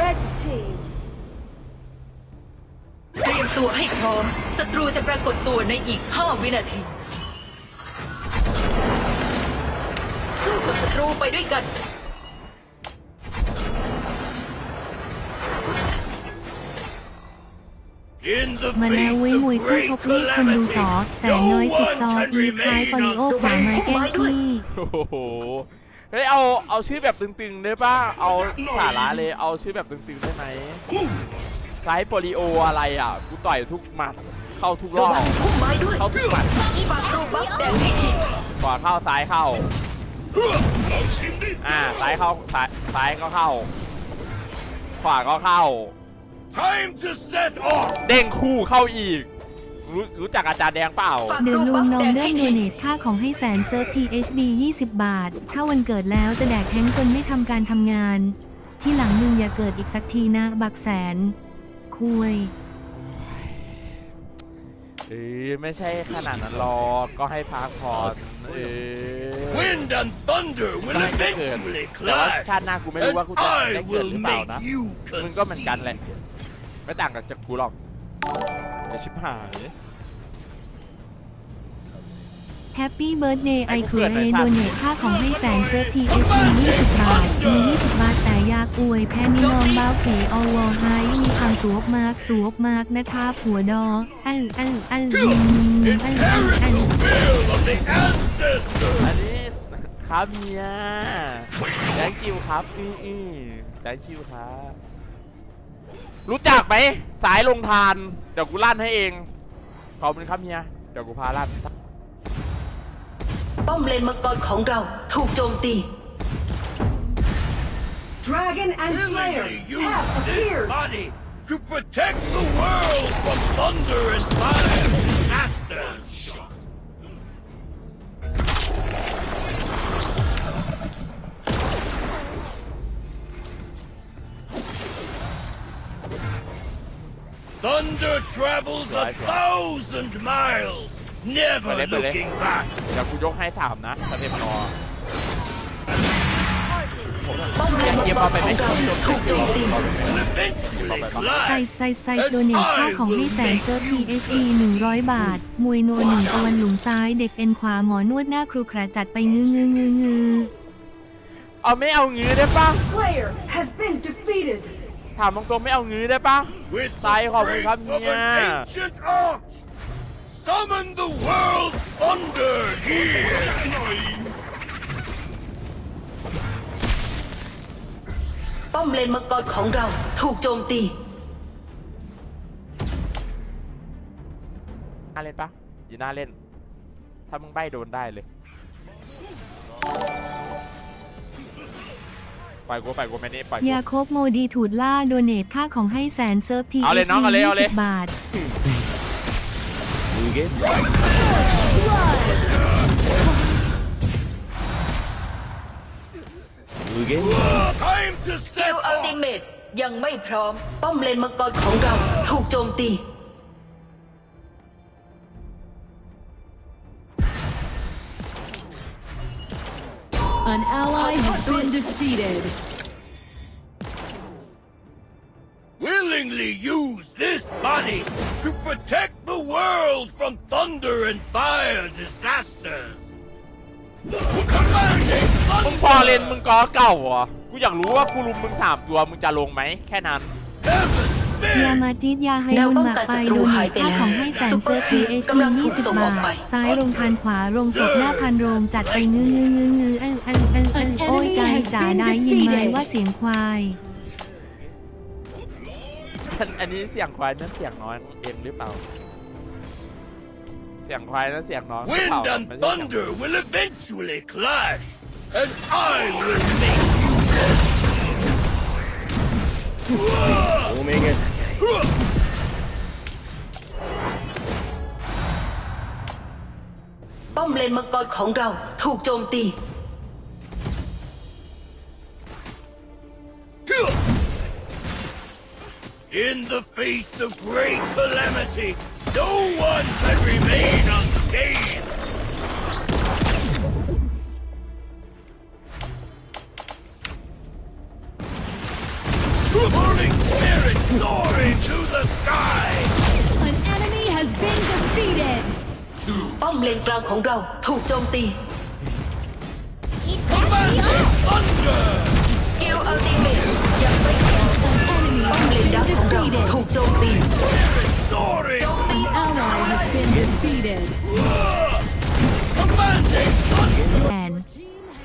Red team เตรียมตัวให้พร้อม ศัตรูจะปรากฏตัวในอีก 5 วินาที สู้กับศัตรูไปด้วยกัน In the มาแล้ว face เว้ย of มวยคู่ great ชกนี่คนดู calamity, ต่อแสนน้อยติดต่อ no one อี can ท้าย remain ฟอริโอ on ขวามาแกล้งพี่ โอ้โห เฮ้ยเอาเอาชื่อแบบตึงๆได้ป่ะเอาสาระเลยเอาชื่อแบบตึงๆได้ไหมไซส์โปลิโออะไรอะกูต่อยทุกหมัดเข้าทุกรระอบวังพุ่มไม้ด้วยเข้าทุกหมัดฝากลูกบัฟแดงให้ทีขวาเข้าซ้ายเข้าอ่าซ้ายเข้าซ้ายซ้ายก็เข้า ขวาก็เข้า Time to set off! เด้งคู่เข้าอีก รู้รู้จักอาจารย์แดงเปล่าฝากเดี๋ยวลูกลุบังฟน้อแดงงเริ่ให้มโดทีเนทค่าของให้แสนเซิร์ฟ THB 20 บาท ถ้าวันเกิดแล้วจะแดกแท้งจนไม่ทำการทำงาน ที่หลังมึงอย่าเกิดอีกสักทีนะ บักแสน คุย เอ้ยไม่ใช่ขนาดนั้นหรอกก็ให้พักผ่อนเออ Wind and thunder will ไม่ได้เกิด eventually แต่ว่า clash, ชาติหน้ากูไม่รู้ and ว่ากูจะได้ I เกิด will หรือเปล่า make นะ you มึงก็เหมือนกันแหละ concede. ไม่ต่างกับจากกูหรอก อย่าชิบหายแฮปปี้เบิร์ดเดย์ไอให้กูคือเกิดเอหน่อยโดชาติเนทค่าของให้แสนเซิร์ฟ THB 20บาท มี20บาทแต่อยากอวยแพ้นี่น้องบ้าวเขอวอไฮมีคำสวบมากสวบมากนะคะผัวดออันอันอันอันอันอัน Inherit อัน the will of the ancestors! อันนี้ครับเมีย thank you ครับ อืออือ thank you ครับ รู้จักไหมสายลงทาน เดี๋ยวกูลั่นให้เอง ขอบคุณครับเมีย เดี๋ยวกูพาลั่น ป้อมเลนมังกรของเราถูกโจมตี Dragon and Slayer Willingly use have this appeared body to protect the world from thunder and fire disasters! Thunder travels a Right, right. thousand miles, never Bale, bale. looking back. เดี๋ยวกูยกให้สามนะสเต็ปรอป้อมเลนมังกรของเราถูกโจมตี Will eventually ใส่ collide. ใส่ใส่โดเนทค่าของให้แสนเซิร์ฟ THE 100 บาท มวยโนหนึ่งตะวันหลุมซ้าย เด็กเอ็นขวาหมอนวดหน้าครูขระจัดไปงื้องื้องื้องื้อเอาไม่เอางื้อได้ปะ Slayer has been defeated. ถามตรงๆไม่เอางื้อได้ปะ With the Tay khỏi strength khắp of nhà. an ancient ox, summon the world thunder here. ป้อมเลนมังกรของเราถูกโจมตีน่าเล่นปะอยู่น่าเล่น ถ้ามึงใบโดนได้เลย ปล่อยกูปล่อยกูไม่นี่ปล่อยกู ยาโคบโมดีถูดล่าโดเนทค่าของให้แสนเซิร์ฟ THE เอาเลยน้องเอาเลยเอาเลย20บาท Time to สกิ step ลอัลติ off. เมตยังไม่พร้อม ป้อมเลนมังกรของเรา ถูกโจมตี defeated. Willingly use this body to protect the world from thunder and fire disasters. Commanding มึงพอเล่นมึงกอเก่าเหรอ กูอยากรู้ว่ากูลุมมึงสามตัวมึงจะลงไหมแค่นั้น heaven ยา spin. มาจิตยาให้แนวบุญป้องหมากกันไปศัตรูโดเนหายทไปค่าแล้วของให้แสนซุปเปอเซิร์ร์ฟครีป THE กำลังถูก20ส่งออกบาไปทซ้ายลงพันขวาลงศพหน้าพันโรงจัดไปงื้องื้องื้องื้ออันอันอันอัน An โอ้ย enemy กาย has จ๋า been ได้ยินไหม defeated ว่าเสียงควายอันอันนี้เสียงควายนั่นเสียงน้อยเองหรือเปล่า เสียงควายนั่นเสียงน้อยหรือเปล่า Wind and ไม่ใช่เสียง thunder will eventually clash, and I will make you. ป้อมเลนมังกรของเราถูกโจมตี In the face of great calamity, no one can remain unscathed. Holding spirit soaring Defeated. ป้อมเลนกลางของเราถูกโจมตี Commanding thunder! สกิลอัลติเมทยังไม่พร้อม Enemy ป้อม has เลน been ดักของเรา defeated. ถูกโจมตี Soaring! Ally has been defeated. Commanding thunder! แอน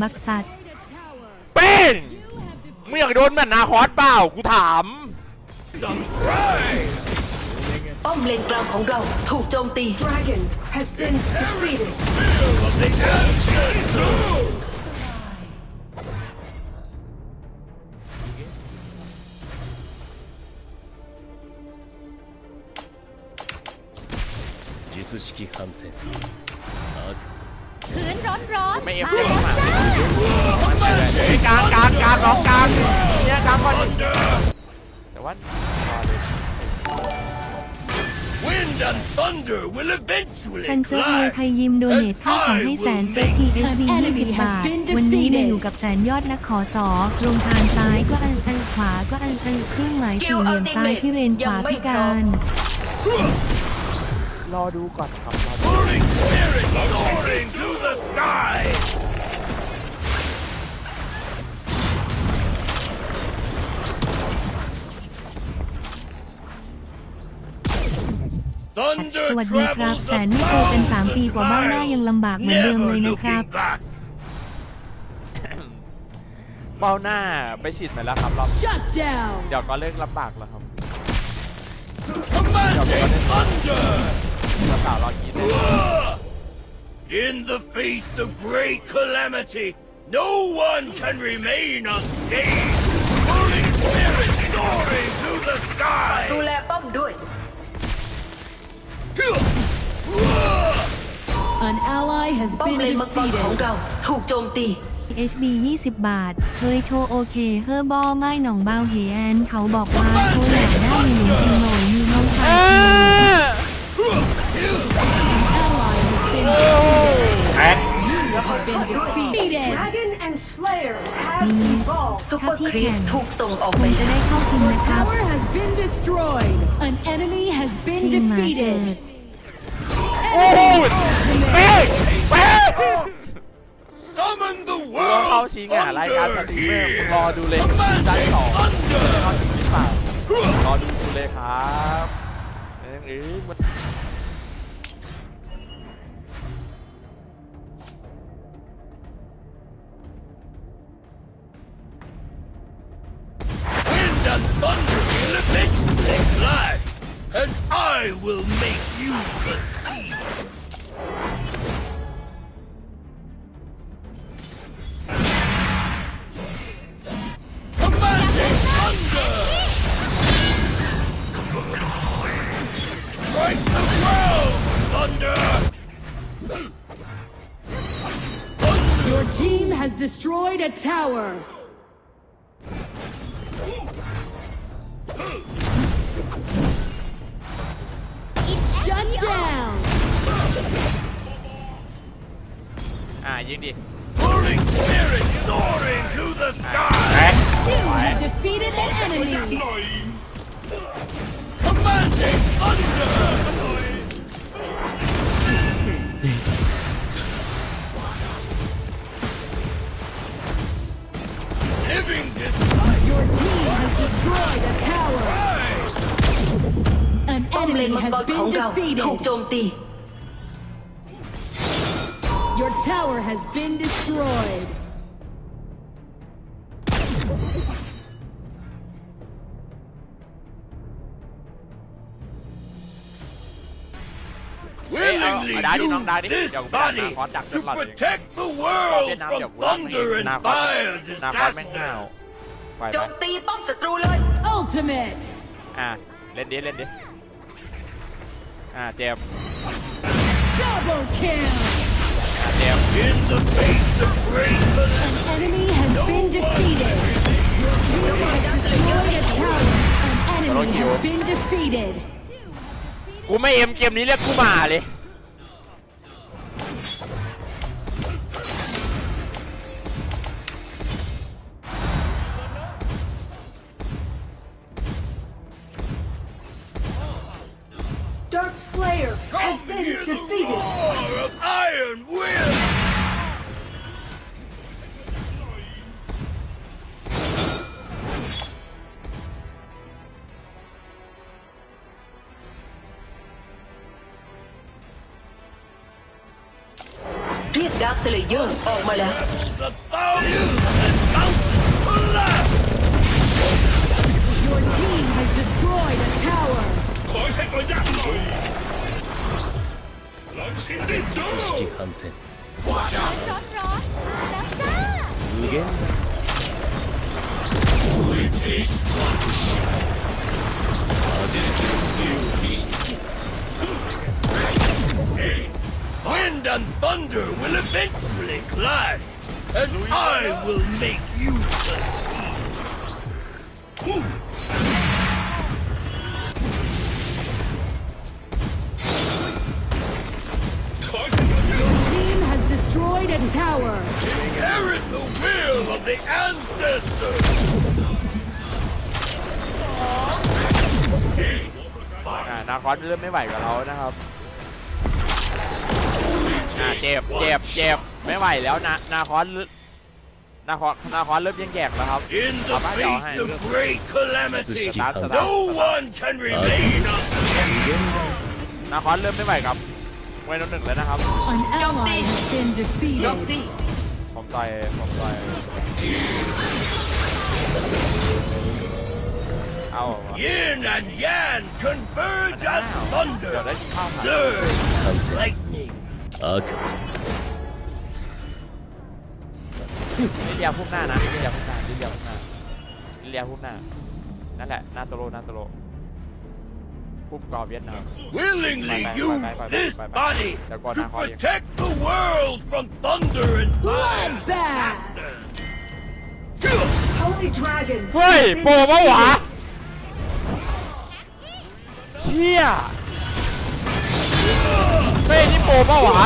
บักซัดเป็นมึงอยากโดนแบบนาคอสเปล่า กูถาม Some pride! ป้อมเลนกลางของเราถูกโจมตี Dragon has been defeated. Of the ancient throne! 术式判定 ไม่เอฟเอฟมาเฮ้ยกลางกลางกลางน้องกลางเนี่ยกลางก่อนดิแต่ว่ารอเลย Wind and thunder will eventually คันเซิร์ฟเมืองไทยยิมโดเนทค่าขอให้แสนเซทีเอสบียี่สิบบาทวันนี้มาอยู่กับแสนยอดนักขอสอลงทางซ้ายก็อันอันขวาก็อันอันเครื่องหมายสี่เหลี่ยมซ้ายที่เรนขวาพิการ รอดูก่อนครับรอดู Holding spirit soaring to the sky! สวัสดีครับ travels แสนไม่โตเป็น3ปีกว่าบ้างหน้ายังลำบากเหมือนเดิมเลยนะครับ Never looking back. เบ้าหน้าไปฉีดไปแล้วครับรอบ Shut down. เดี๋ยวก็เลิกลำบากแล้วครับ Commanding thunder! กระเป๋ารอกินเลย In the face of great calamity, no one can remain unscathed. Holding spirit soaring to the ดู sky. แลป้อมด้วย An ally has ป้อม been เลนมังกรของ defeated. เรา ถูกโจมตี HB 20 บาทเคยโชว์โอเค เฮอร์บอไม่หนองเบาเฮแอนเขาบอกว่าโชว์อยากได้มีหนุ่มเป็นหน่อยมีน้องชาย Ally has been แอ๊ะ been defeated. Dragon and Slayer have evolved. ซุปเปอร์ครีปถูกส่งออกคไปงจะแล้ได้วเข้าทีม Your นะครับ tower has been destroyed. An enemy has been ทีมหมาเกิด defeated. โอ้โหเป๊ะเป๊ะ Summon the เราเข้า world ชิงอะรายการส thunder ตรีมเมอร์มึง here. รอดูเลยซีซั่นสอง Thunder! เข้าชิงหรือเปล่ารอดูดูเลยครับเอ้ยเอ้ยมัน I will make you receive. Commanding thunder! Strike the ground, thunder! Your team has destroyed a tower. Sky! แอ๊ะ You have defeated an enemy. Commanding thunder! Living this Your team has destroyed a tower. An ป้อมเลน enemy มัง has กรของ been เราถูก defeated. โจมตี Your tower has been destroyed. willingly Ê, ờ, đá đi, use non, đá đi. this Giờ cũng biết là body nó có đặt to rất là nhiều. protect the Có world Việt Nam from giờ cũng lắm thunder thì and nào có fire nào có mấy nào disasters. ไปโจไปมตีป้อมศัตรูเลย Ultimate. อะเล่นดิเล่นดิอะเจมส์ Double kill. อะเจมส์ In the face of great calamity, An enemy has been defeated. Your team has destroyed a tower. An enemy has been defeated. กูไม่เอ็มเกมนี้เรียกกูมาเลย เรียกดาร์คสเลเยอร์ออกมาแล้ว The thousands and thousands to left! Your team has destroyed a tower. ขอใช้ตัวยักษ์หน่อยหลังสิ้นได้ดู Wind and thunder will eventually clash, and I will make you succeed. Team has destroyed a tower. Inherit the will of the ancestors! อ่านาคอสเริ่มไม่ไหวกับเรานะครับ อ่าเจ็บเจ็บเจ็บไม่ไหวแล้วนะนาคอสนาคอสนาคอสเริ่มยังแยกแล้วครับ In the Baba Yao face of great calamity, Stop, stop. no one can remain unscathed. นาคอสเริ่มไม่ไหวครับไว้นหนึ่งแล้วนะครับ An ally has been ล็อก defeated. ซี่ผมต่อยผมต่อยเอา Yin and Yang converge as เดี๋ยว thunder, ได้กินข้าวผัด surge lightning. ลิเลียพุ่มหน้านะลิเลียพุ่มหน้าลิเลียพุ่มหน้าลิเลียพุ่มหน้า นั่นแหละหน้าโตโลหน้าโตโลพุ่มกอเวียดนาม Willingly Bye, bye, use bye, bye, this bye, bye. body They're going to out, how you- protect the world from thunder and fire. Bloodbath. Holy Dragon เฮ้ย has been โปรปะวะ defeated. เฮีย เฮ้ยนี่โปรปะวะ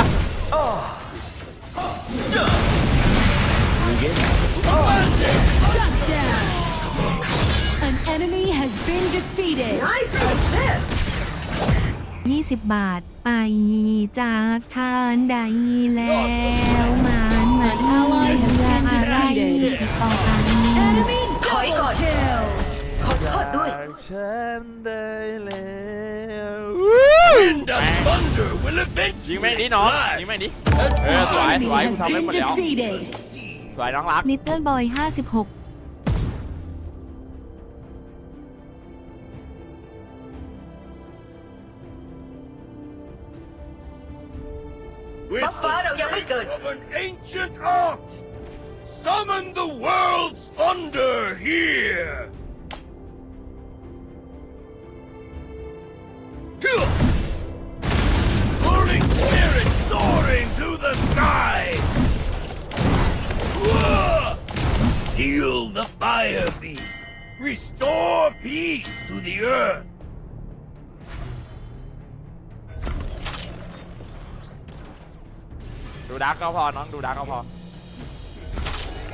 Shut down. An enemy has been defeated. Nice assist. 20บาท ไปจากชานใดแล้วมันมาเพื่ออะไรต่อไป Enemy Khỏi double còn. kill. ขอโทษด้วย ฉันได้แล้ว ยิงแม่ง eventually ดิน้อง clash. ยิงแม่งดิเออสวย Enemy สวยกู has ทำได้ been หมดแล้ว defeated. สวยน้องรัก ลิตเติ้ลบอย 56 With บัฟฟ้า the เรายังไม่เกิด of an ancient ox, summon the world's thunder here.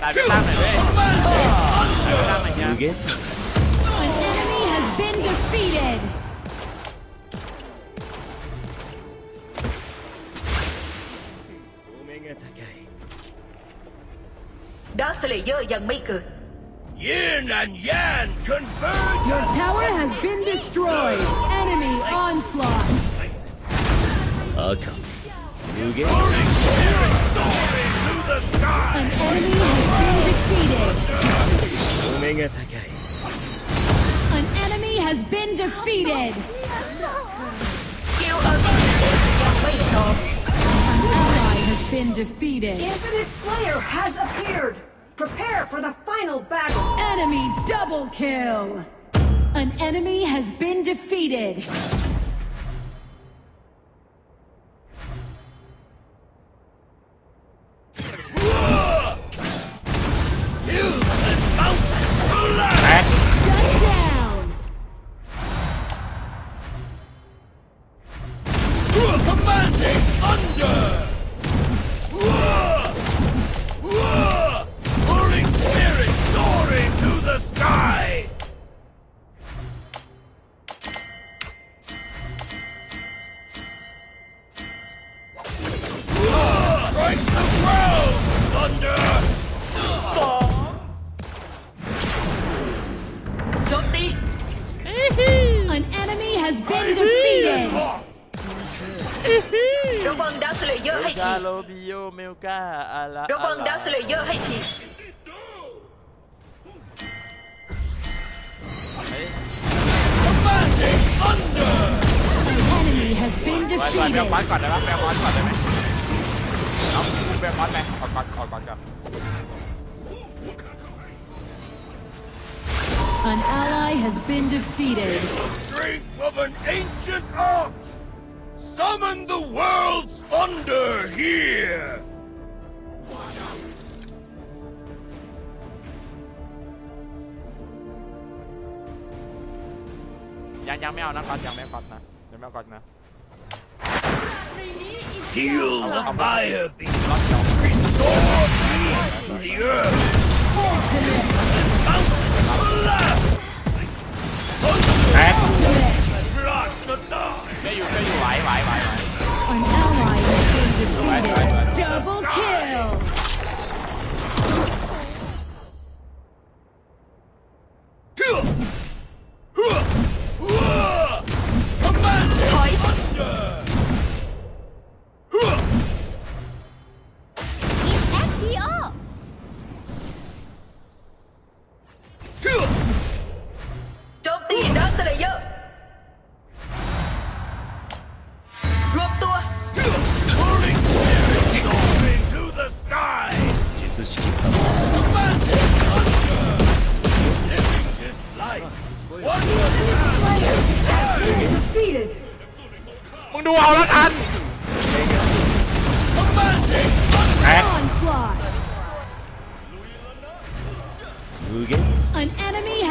ตายไปตั้งหน่อยเลยตายไปตั้งหน่อยเนี่ย An enemy has been defeated. ดาร์คสเลเยอร์ยังไม่เกิด Yin and Yang converge. Your tower has been destroyed. Enemy onslaught. Burning spirit soaring to the sky. An enemy has been defeated. An enemy has been defeated. สกิลอัลติเมทยังไม่พร้อม An ally has been defeated. Infinite Slayer has appeared. Prepare for the final battle. Enemy double kill. An enemy has been defeated. Been ไปไปแบอสก่อนได้ปะแบลมอสก่อนได้ไหมเอาแบลมอสไหมออกก่อนออกก่อนก่อน An ally has been defeated. Strength of an ancient art! Summon the world's thunder here! ยังยังไม่เอานะก่อนยังไม่เอาก่อนนะยังไม่เอาก่อนนะ Heal the fire beast. Restore me to the earth. Ultimate. An ally has been defeated. Double kill. โจ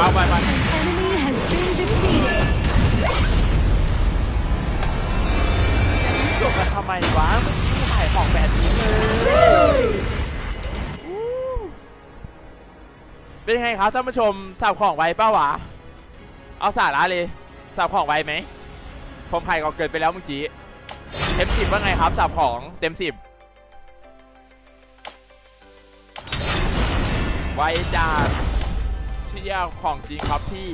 ว้าวไปไป Enemy has been defeated. จบกันทำไมวะเมื่อกี้ถ่ายของแบบนี้เลยเป็นยังไงครับท่านผู้ชมสับของไวเป้าวะเอาสาระเลยสับของไวไหมผมไข่ก็เกินไปแล้วเมื่อกี้เต็มสิบว่าไงครับสับของเต็มสิบไวจา กเที่ยของจริงครับพี่